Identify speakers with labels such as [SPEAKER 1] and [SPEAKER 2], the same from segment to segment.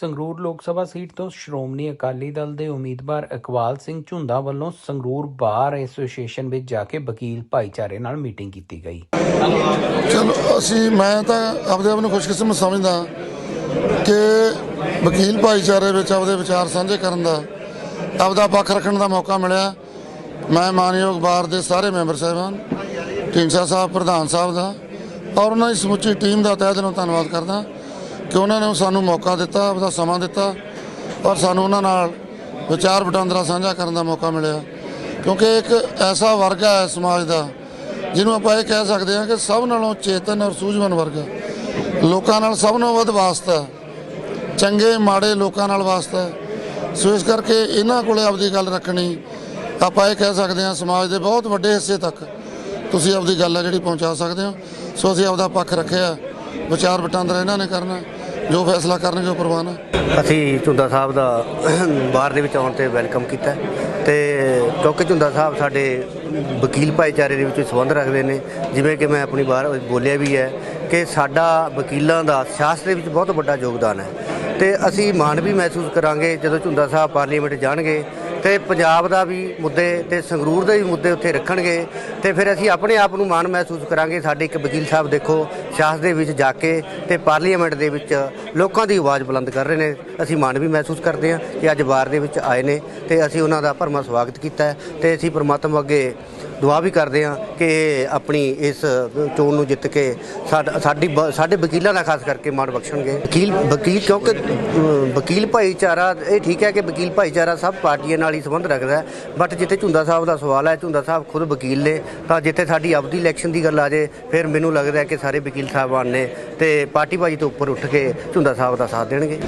[SPEAKER 1] ਸੰਗਰੂਰ ਲੋਕ ਸਭਾ ਸੀਟ ਤੋਂ ਸ਼੍ਰੋਮਣੀ ਅਕਾਲੀ ਦਲ ਦੇ ਉਮੀਦਵਾਰ ਇਕਬਾਲ ਸਿੰਘ ਝੁੰਦਾ ਵੱਲੋਂ ਸੰਗਰੂਰ ਬਾਰ ਐਸੋਸੀਏਸ਼ਨ ਵਿੱਚ ਜਾ ਕੇ ਵਕੀਲ ਭਾਈਚਾਰੇ ਨਾਲ ਮੀਟਿੰਗ ਕੀਤੀ ਗਈ।
[SPEAKER 2] ਚਲੋ, ਅਸੀਂ, ਮੈਂ ਤਾਂ ਆਪਦੇ ਆਪ ਨੂੰ ਖੁਸ਼ਕਿਸਮਤ ਸਮਝਦਾ ਕਿ ਵਕੀਲ ਭਾਈਚਾਰੇ ਵਿੱਚ ਆਪਦੇ ਵਿਚਾਰ ਸਾਂਝੇ ਕਰਨ ਦਾ, ਆਪਦਾ ਪੱਖ ਰੱਖਣ ਦਾ ਮੌਕਾ ਮਿਲਿਆ। ਮੈਂ ਮਾਨਯੋਗ ਬਾਰ ਦੇ ਸਾਰੇ ਮੈਂਬਰ ਸਾਹਿਬਾਨ, ਢੀਂਡਸਾ ਸਾਹਿਬ, ਪ੍ਰਧਾਨ ਸਾਹਿਬ ਦਾ ਔਰ ਉਹਨਾਂ ਦੀ ਸਮੁੱਚੀ ਟੀਮ ਦਾ ਤਹਿ ਦਿਲੋਂ ਧੰਨਵਾਦ ਕਰਦਾ। ਕਿ ਉਹਨਾਂ ਨੇ ਸਾਨੂੰ ਮੌਕਾ ਦਿੱਤਾ, ਉਹਦਾ ਸਮਾਂ ਦਿੱਤਾ ਔਰ ਸਾਨੂੰ ਉਹਨਾਂ ਨਾਲ ਵਿਚਾਰ ਵਟਾਂਦਰਾ ਸਾਂਝਾ ਕਰਨ ਦਾ ਮੌਕਾ ਮਿਲਿਆ। ਕਿਉਂਕਿ ਇੱਕ ਐਸਾ ਵਰਗ ਹੈ ਸਮਾਜ ਦਾ, ਜਿਹਨੂੰ ਆਪਾਂ ਇਹ ਕਹਿ ਸਕਦੇ ਹਾਂ ਕਿ ਸਭ ਨਾਲੋਂ ਚੇਤਨ ਔਰ ਸੂਝਵਾਨ ਵਰਗ ਹੈ। ਲੋਕਾਂ ਨਾਲ ਸਭ ਨਾਲੋਂ ਵੱਧ ਵਾਸਤਾ ਚੰਗੇ, ਮਾੜੇ ਲੋਕਾਂ ਨਾਲ ਵਾਸਤਾ ਸੋ ਇਸ ਕਰਕੇ ਇਹਨਾਂ ਕੋਲੇ ਆਪਦੀ ਗੱਲ ਰੱਖਣੀ, ਆਪਾਂ ਇਹ ਕਹਿ ਸਕਦੇ ਹਾਂ ਸਮਾਜ ਦੇ ਬਹੁਤ ਵੱਡੇ ਹਿੱਸੇ ਤੱਕ ਤੁਸੀਂ ਆਪਦੀ ਗੱਲ ਹੈ ਜਿਹੜੀ ਪਹੁੰਚਾ ਸਕਦੇ ਹੋ। ਸੋ ਅਸੀਂ ਆਪਦਾ ਪੱਖ ਰੱਖਿਆ, ਵਿਚਾਰ ਵਟਾਂਦਰਾ ਇਹਨਾਂ ਨੇ ਕਰਨਾ। ਜੋ ਫੈਸਲਾ ਕਰਨਗੇ ਉਹ ਪ੍ਰਵਾਨ ਹੈ
[SPEAKER 3] ਅਸੀਂ ਝੁੰਦਾ ਸਾਹਿਬ ਦਾ ਬਾਹਰ ਦੇ ਵਿੱਚ ਆਉਣ ਤੇ ਵੈਲਕਮ ਕੀਤਾ। ਤੇ ਕਿਉਂਕਿ ਝੁੰਦਾ ਸਾਹਿਬ ਸਾਡੇ ਵਕੀਲ ਭਾਈਚਾਰੇ ਦੇ ਵਿੱਚ ਸੰਬੰਧ ਰੱਖਦੇ ਨੇ। ਜਿਵੇਂ ਕਿ ਮੈਂ ਆਪਣੀ ਬਾਹਰ ਬੋਲਿਆ ਵੀ ਹੈ ਕਿ ਸਾਡਾ ਵਕੀਲਾਂ ਦਾ ਸਿਆਸਤ ਦੇ ਵਿੱਚ ਬਹੁਤ ਵੱਡਾ ਯੋਗਦਾਨ ਹੈ। ਤੇ ਅਸੀਂ ਮਾਣ ਵੀ ਮਹਿਸੂਸ ਕਰਾਂਗੇ ਜਦੋਂ ਝੁੰਦਾ ਸਾਹਿਬ ਪਾਰਲੀਮੈਂਟ ਜਾਣਗੇ। ਤੇ ਪੰਜਾਬ ਦਾ ਵੀ ਮੁੱਦੇ ਤੇ ਸੰਗਰੂਰ ਦੇ ਵੀ ਮੁੱਦੇ ਉੱਥੇ ਰੱਖਣਗੇ ਤੇ ਫਿਰ ਅਸੀਂ ਆਪਣੇ ਆਪ ਨੂੰ ਮਾਣ ਮਹਿਸੂਸ ਕਰਾਂਗੇ। ਸਾਡੇ ਇੱਕ ਵਕੀਲ ਸਾਹਿਬ ਦੇਖੋ ਸਿਆਸਤ ਦੇ ਵਿੱਚ ਜਾ ਕੇ ਤੇ ਪਾਰਲੀਮੈਂਟ ਦੇ ਵਿੱਚ ਲੋਕਾਂ ਦੀ ਆਵਾਜ਼ ਬੁਲੰਦ ਕਰ ਰਹੇ ਨੇ। ਅਸੀਂ ਮਾਣ ਵੀ ਮਹਿਸੂਸ ਕਰਦੇ ਹਾਂ ਕਿ ਅੱਜ ਬਾਰ ਦੇ ਵਿੱਚ ਆਏ ਨੇ ਤੇ ਅਸੀਂ ਉਹਨਾਂ ਦਾ ਭਰਮਾ ਸਵਾਗਤ ਕੀਤਾ ਹੈ ਤੇ ਅਸੀਂ ਪ੍ਰਮਾਤਮਾ ਅੱਗੇ ਦੁਆ ਵੀ ਕਰਦੇ ਹਾਂ ਕਿ ਇਹ ਆਪਣੀ ਇਸ ਚੋਣ ਨੂੰ ਜਿੱਤ ਕੇ ਸਾਡਾ, ਸਾਡੀ ਬ- ਸਾਡੇ ਵਕੀਲਾਂ ਦਾ ਖਾਸ ਕਰਕੇ ਮਾਣ ਬਖਸ਼ਣਗੇ। ਵਕੀਲ ਵਕੀਲ ਕਿਉਂਕਿ ਵਕੀਲ ਭਾਈਚਾਰਾ, ਇਹ ਠੀਕ ਹੈ ਕਿ ਵਕੀਲ ਭਾਈਚਾਰਾ ਸਭ ਪਾਰਟੀਆਂ ਨਾਲ ਹੀ ਸੰਬੰਧ ਰੱਖਦਾ ਬਟ ਜਿੱਥੇ ਝੁੰਦਾ ਸਾਹਿਬ ਦਾ ਸਵਾਲ ਹੈ, ਝੁੰਦਾ ਸਾਹਿਬ ਖੁਦ ਵਕੀਲ ਨੇ, ਤਾਂ ਜਿੱਥੇ ਸਾਡੀ ਆਪਦੀ ਇਲੈਕਸ਼ਨ ਦੀ ਗੱਲ ਆ ਜੇ, ਫਿਰ ਮੈਨੂੰ ਲੱਗਦਾ ਕਿ ਸਾਰੇ ਵਕੀਲ ਸਾਹਿਬਾਨ ਨੇ ਤੇ ਪਾਰਟੀ ਬਾਜੀ ਤੋਂ ਉੱਪਰ ਉੱਠ ਕੇ ਝੁੰਦਾ ਸਾਹਿਬ ਦਾ ਸਾਥ ਦੇਣਗੇ।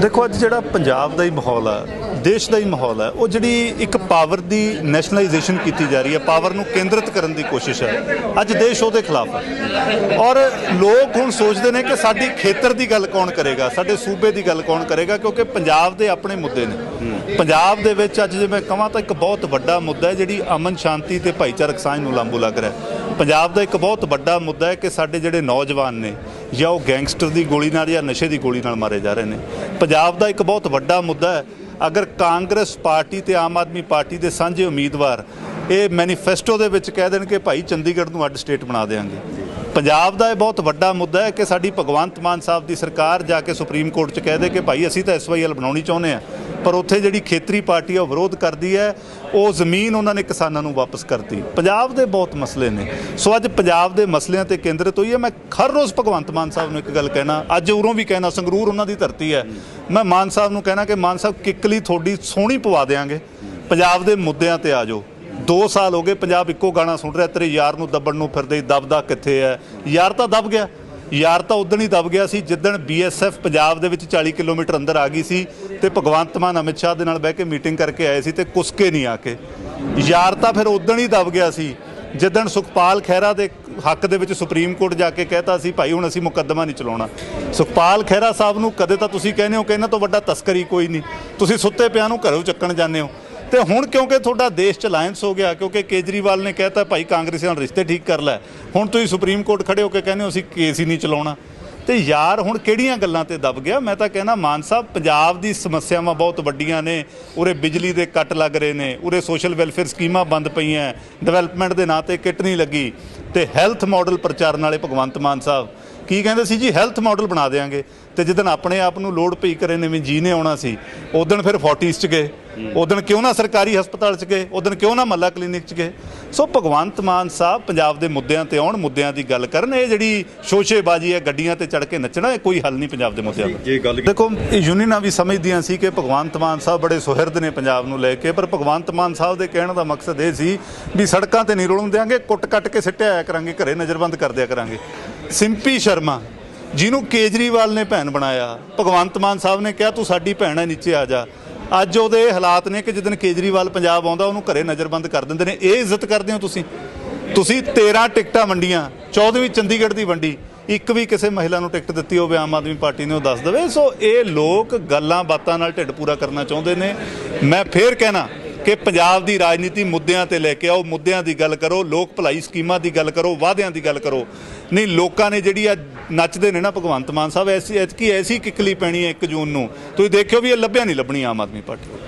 [SPEAKER 4] ਦੇਖੋ, ਅੱਜ ਜਿਹੜਾ ਪੰਜਾਬ ਦਾ ਹੀ ਮਾਹੌਲ ਆ ਦੇਸ਼ ਦਾ ਹੀ ਮਾਹੌਲ ਹੈ। ਉਹ ਜਿਹੜੀ ਇੱਕ ਪਾਵਰ ਦੀ ਨੈਸ਼ਨਲਾਈਜੇਸ਼ਨ ਕੀਤੀ ਜਾ ਰਹੀ ਹੈ ਪਾਵਰ ਨੂੰ ਕੇਂਦਰਿਤ ਕਰਨ ਦੀ ਕੋਸ਼ਿਸ਼ ਹੈ, ਅੱਜ ਦੇਸ਼ ਉਹਦੇ ਖਿਲਾਫ ਹੈ। ਔਰ ਲੋਕ ਹੁਣ ਸੋਚਦੇ ਨੇ ਕਿ ਸਾਡੀ ਖੇਤਰ ਦੀ ਗੱਲ ਕੌਣ ਕਰੇਗਾ, ਸਾਡੇ ਸੂਬੇ ਦੀ ਗੱਲ ਕੌਣ ਕਰੇਗਾ, ਕਿਉਂਕਿ ਪੰਜਾਬ ਦੇ ਆਪਣੇ ਮੁੱਦੇ ਨੇ। ਪੰਜਾਬ ਦੇ ਵਿੱਚ ਅੱਜ ਜੇ ਮੈਂ ਕਹਾਂ ਤਾਂ ਇੱਕ ਬਹੁਤ ਵੱਡਾ ਮੁੱਦਾ ਹੈ, ਜਿਹੜੀ ਅਮਨ ਸ਼ਾਂਤੀ ਤੇ ਭਾਈਚਾਰਕ ਸਾਂਝ ਨੂੰ ਲਾਂਬੂ ਲੱਗ ਰਿਹਾ ਪੰਜਾਬ ਦਾ ਇੱਕ ਬਹੁਤ ਵੱਡਾ ਮੁੱਦਾ ਹੈ ਕਿ ਸਾਡੇ ਜਿਹੜੇ ਨੌਜਵਾਨ ਨੇ, ਜਾਂ ਉਹ ਗੈਂਗਸਟਰ ਦੀ ਗੋਲੀ ਨਾਲ ਜਾਂ ਨਸ਼ੇ ਦੀ ਗੋਲੀ ਨਾਲ ਮਾਰੇ ਜਾ ਰਹੇ ਨੇ। ਪੰਜਾਬ ਦਾ ਇੱਕ ਬਹੁਤ ਵੱਡਾ ਮੁੱਦਾ ਹੈ ਅਗਰ ਕਾਂਗਰਸ ਪਾਰਟੀ ਤੇ ਆਮ ਆਦਮੀ ਪਾਰਟੀ ਦੇ ਸਾਂਝੇ ਉਮੀਦਵਾਰ ਇਹ ਮੈਨੀਫੈਸਟੋ ਦੇ ਵਿੱਚ ਕਹਿ ਦੇਣ ਕਿ ਭਾਈ ਚੰਡੀਗੜ੍ਹ ਨੂੰ ਅੱਡ ਸਟੇਟ ਬਣਾ ਦੇਵਾਂਗੇ ਪੰਜਾਬ ਦਾ ਇਹ ਬਹੁਤ ਵੱਡਾ ਮੁੱਦਾ ਹੈ ਕਿ ਸਾਡੀ ਭਗਵੰਤ ਮਾਨ ਸਾਹਿਬ ਦੀ ਸਰਕਾਰ ਜਾ ਕੇ ਸੁਪਰੀਮ ਕੋਰਟ 'ਚ ਕਹਿ ਦੇ ਕਿ, ਭਾਈ, ਅਸੀਂ ਤਾਂ ਐਸਵਾਈਐਲ ਬਣਾਉਣੀ ਚਾਹੁੰਦੇ ਆ ਪਰ ਉੱਥੇ ਜਿਹੜੀ ਖੇਤਰੀ ਪਾਰਟੀ ਆ ਉਹ ਵਿਰੋਧ ਕਰਦੀ ਹੈ, ਉਹ ਜ਼ਮੀਨ ਉਹਨਾਂ ਨੇ ਕਿਸਾਨਾਂ ਨੂੰ ਵਾਪਸ ਕਰਤੀ। ਪੰਜਾਬ ਦੇ ਬਹੁਤ ਮਸਲੇ ਨੇ। ਸੋ ਅੱਜ ਪੰਜਾਬ ਦੇ ਮਸਲਿਆਂ ਤੇ ਕੇਂਦਰਿਤ ਹੋਈ ਹੈ। ਮੈਂ ਹਰ ਰੋਜ਼ ਭਗਵੰਤ ਮਾਨ ਸਾਹਿਬ ਨੂੰ ਇੱਕ ਗੱਲ ਕਹਿਣਾ, ਅੱਜ ਉਰੋਂ ਵੀ ਕਹਿਣਾ, ਸੰਗਰੂਰ ਉਹਨਾਂ ਦੀ ਧਰਤੀ ਹੈ। ਮੈਂ ਮਾਨ ਸਾਹਿਬ ਨੂੰ ਕਹਿਣਾ ਕਿ ਮਾਨ ਸਾਹਿਬ, ਕਿੱਕਲੀ ਤੁਹਾਡੀ ਸੋਹਣੀ ਪਵਾ ਦੇਾਂਗੇ ਪੰਜਾਬ ਦੇ ਮੁੱਦਿਆਂ ਤੇ ਆ ਜਾਓ। 2 ਸਾਲ ਹੋ ਗਏ, ਪੰਜਾਬ ਇੱਕੋ ਗਾਣਾ ਸੁਣ ਰਿਹਾ, ਤੇਰੇ ਯਾਰ ਨੂੰ ਦੱਬਣ ਨੂੰ ਫਿਰਦੇ, ਦਬਦਾ ਕਿੱਥੇ ਹੈ? ਯਾਰ ਤਾਂ ਦਬ ਗਿਆ। ਯਾਰ ਤਾਂ ਉਦੋਂ ਹੀ ਦਬ ਗਿਆ ਸੀ, ਜਿੱਦਣ ਬੀਐਸਐਫ ਪੰਜਾਬ ਦੇ ਵਿੱਚ 40 ਕਿਲੋਮੀਟਰ ਅੰਦਰ ਆ ਗਈ ਸੀ ਤੇ ਭਗਵੰਤ ਮਾਨ ਅਮਿਤ ਸ਼ਾਹ ਦੇ ਨਾਲ ਬਹਿ ਕੇ ਮੀਟਿੰਗ ਕਰਕੇ ਆਏ ਸੀ ਤੇ ਕੁਸਕੇ ਨਹੀਂ ਆ ਕੇ। ਯਾਰ ਤਾਂ ਫਿਰ ਉਦੋਂ ਹੀ ਦਬ ਗਿਆ ਸੀ, ਜਿੱਦਣ ਸੁਖਪਾਲ ਖਹਿਰਾ ਦੇ ਹੱਕ ਦੇ ਵਿੱਚ ਸੁਪਰੀਮ ਕੋਰਟ ਜਾ ਕੇ ਕਹਿਤਾ ਸੀ, ਭਾਈ ਹੁਣ ਅਸੀਂ ਮੁਕੱਦਮਾ ਨਹੀਂ ਚਲਾਉਣਾ। ਸੁਖਪਾਲ ਖਹਿਰਾ ਸਾਹਿਬ ਨੂੰ ਕਦੇ ਤਾਂ ਤੁਸੀਂ ਕਹਿੰਦੇ ਹੋ ਕਿ ਇਹਨਾਂ ਤੋਂ ਵੱਡਾ ਤਸਕਰੀ ਕੋਈ ਨਹੀਂ। ਤੁਸੀਂ ਸੁੱਤੇ ਪਿਆਂ ਨੂੰ ਘਰੋਂ ਚੱਕਣ ਜਾਂਦੇ ਹੋ। ਤੇ ਹੁਣ ਕਿਉਂਕਿ ਤੁਹਾਡਾ ਦੇਸ਼ ਚ ਅਲਾਈਅੰਸ ਹੋ ਗਿਆ, ਕਿਉਂਕਿ ਕੇਜਰੀਵਾਲ ਨੇ ਕਹਿਤਾ ਭਾਈ ਕਾਂਗਰਸ ਨਾਲ ਰਿਸ਼ਤੇ ਠੀਕ ਕਰ ਲੈ। ਹੁਣ ਤੁਸੀਂ ਸੁਪਰੀਮ ਕੋਰਟ ਖੜੇ ਹੋ ਕੇ ਕਹਿੰਦੇ ਹੋ ਅਸੀਂ ਕੇਸ ਹੀ ਨਹੀਂ ਚਲਾਉਣਾ। ਤੇ ਯਾਰ, ਹੁਣ ਕਿਹੜੀਆਂ ਗੱਲਾਂ ਤੇ ਦਬ ਗਿਆ? ਮੈਂ ਤਾਂ ਕਹਿੰਦਾ ਮਾਨ ਸਾਹਿਬ, ਪੰਜਾਬ ਦੀ ਸਮੱਸਿਆਵਾਂ ਬਹੁਤ ਵੱਡੀਆਂ ਨੇ। ਉਰੇ ਬਿਜਲੀ ਦੇ ਕੱਟ ਲੱਗ ਰਹੇ ਨੇ, ਉਰੇ ਸੋਸ਼ਲ ਵੈਲਫੇਅਰ ਸਕੀਮਾਂ ਬੰਦ ਪਈਆਂ। ਡਿਵੈਲਪਮੈਂਟ ਦੇ ਨਾਂ ਤੇ ਕਿੱਟ ਨਹੀਂ ਲੱਗੀ। ਤੇ ਹੈਲਥ ਮਾਡਲ ਪ੍ਰਚਾਰਨ ਵਾਲੇ ਭਗਵੰਤ ਮਾਨ ਸਾਹਿਬ ਕੀ ਕਹਿੰਦੇ ਸੀ ਜੀ? ਹੈਲਥ ਮਾਡਲ ਬਣਾ ਦੇਾਂਗੇ ਤੇ ਜਿੱਦਣ ਆਪਣੇ ਆਪ ਨੂੰ ਲੋਡ ਪਈ ਕਰੇ ਨਵੇਂ ਜੀ ਨੇ ਆਉਣਾ ਸੀ ਉਦੋਂ ਫਿਰ 40s ਚ ਗਏ। ਉਦੋਂ ਕਿਉਂ ਨਾ ਸਰਕਾਰੀ ਹਸਪਤਾਲ ਚ ਗਏ? ਉਦੋਂ ਕਿਉਂ ਨਾ ਮੱਲਾ ਕਲੀਨਿਕ ਚ ਗਏ? ਸੋ ਭਗਵੰਤ ਮਾਨ ਸਾਹਿਬ ਪੰਜਾਬ ਦੇ ਮੁੱਦਿਆਂ ਤੇ ਆਉਣ ਮੁੱਦਿਆਂ ਦੀ ਗੱਲ ਕਰਨ। ਇਹ ਜਿਹੜੀ ਸ਼ੋਸ਼ੇਬਾਜ਼ੀ ਹੈ ਗੱਡੀਆਂ ਤੇ ਚੜ ਕੇ ਨੱਚਣਾ ਇਹ ਕੋਈ ਹੱਲ ਨਹੀਂ ਪੰਜਾਬ ਦੇ ਮੁੱਦਿਆਂ ਦਾ ਦੇਖੋ ਇਹ ਯੂਨੀਅਨਾਂ ਵੀ ਸਮਝਦੀਆਂ ਸੀ ਕਿ ਭਗਵੰਤ ਮਾਨ ਸਾਹਿਬ ਬੜੇ ਸੁਹਿਰਦ ਨੇ ਪੰਜਾਬ ਨੂੰ ਲੈ ਕੇ ਪਰ ਭਗਵੰਤ ਮਾਨ ਸਾਹਿਬ ਦੇ ਕਹਿਣ ਦਾ ਮਕਸਦ ਇਹ ਸੀ ਵੀ ਸੜਕਾਂ ਤੇ ਨਹੀਂ ਰੁਲਣ ਦਿਆਂਗੇ ਕੁੱਟ ਕੱਟ ਕੇ ਸਿੱਟਿਆ ਆਇਆ ਕਰਾਂਗੇ ਘਰੇ ਨਜ਼ਰਬੰਦ ਕਰ ਦਿਆ ਕਰਾਂਗੇ। ਸਿੰਪੀ ਸ਼ਰਮਾ, ਜਿਹਨੂੰ ਕੇਜਰੀਵਾਲ ਨੇ ਭੈਣ ਬਣਾਇਆ। ਭਗਵੰਤ ਮਾਨ ਸਾਹਿਬ ਨੇ ਕਿਹਾ, ਤੂੰ ਸਾਡੀ ਭੈਣ ਹੈ ਨੀਚੇ ਆ ਜਾ। ਅੱਜ ਉਹਦੇ ਹਾਲਾਤ ਨੇ ਕਿ ਜਿੱਦਨ ਕੇਜਰੀਵਾਲ ਪੰਜਾਬ ਆਉਂਦਾ, ਉਹਨੂੰ ਘਰੇ ਨਜ਼ਰਬੰਦ ਕਰ ਦਿੰਦੇ ਨੇ। ਇਹ ਇੱਜ਼ਤ ਕਰਦੇ ਹੋ ਤੁਸੀਂ? ਤੁਸੀਂ 13 ਟਿਕਟਾਂ ਵੰਡੀਆਂ 14ਵੀਂ ਚੰਡੀਗੜ੍ਹ ਦੀ ਵੰਡੀ, ਇੱਕ ਵੀ ਕਿਸੇ ਮਹਿਲਾ ਨੂੰ ਟਿਕਟ ਦਿੱਤੀ ਹੋਵੇ, ਆਮ ਆਦਮੀ ਪਾਰਟੀ ਨੇ ਉਹ ਦੱਸ ਦੇਵੇ। ਸੋ ਇਹ ਲੋਕ ਗੱਲਾਂ ਬਾਤਾਂ ਨਾਲ ਢਿੱਡ ਪੂਰਾ ਕਰਨਾ ਚਾਹੁੰਦੇ ਨੇ। ਮੈਂ ਫੇਰ ਕਹਿਣਾ ਕਿ ਪੰਜਾਬ ਦੀ ਰਾਜਨੀਤੀ ਮੁੱਦਿਆਂ ਤੇ ਲੈ ਕੇ ਆਓ, ਮੁੱਦਿਆਂ ਦੀ ਗੱਲ ਕਰੋ, ਲੋਕ ਭਲਾਈ ਸਕੀਮਾਂ ਦੀ ਗੱਲ ਕਰੋ, ਵਾਅਦਿਆਂ ਦੀ ਗੱਲ ਕਰੋ। ਨਹੀਂ, ਲੋਕਾਂ ਨੇ ਜਿਹੜੀ ਆ ਨੱਚਦੇ ਨੇ ਨਾ ਭਗਵੰਤ ਮਾਨ ਸਾਹਿਬ, ਐਸੀ ਐਤਕੀ ਐਸੀ ਕਿੱਕਲੀ ਪੈਣੀ ਹੈ 1 ਜੂਨ ਨੂੰ। ਤੁਸੀਂ ਦੇਖਿਓ ਵੀ ਇਹ ਲੱਭਿਆ ਨਹੀਂ ਲੱਭਣੀ ਆਮ ਆਦਮੀ ਪਾਰਟੀ।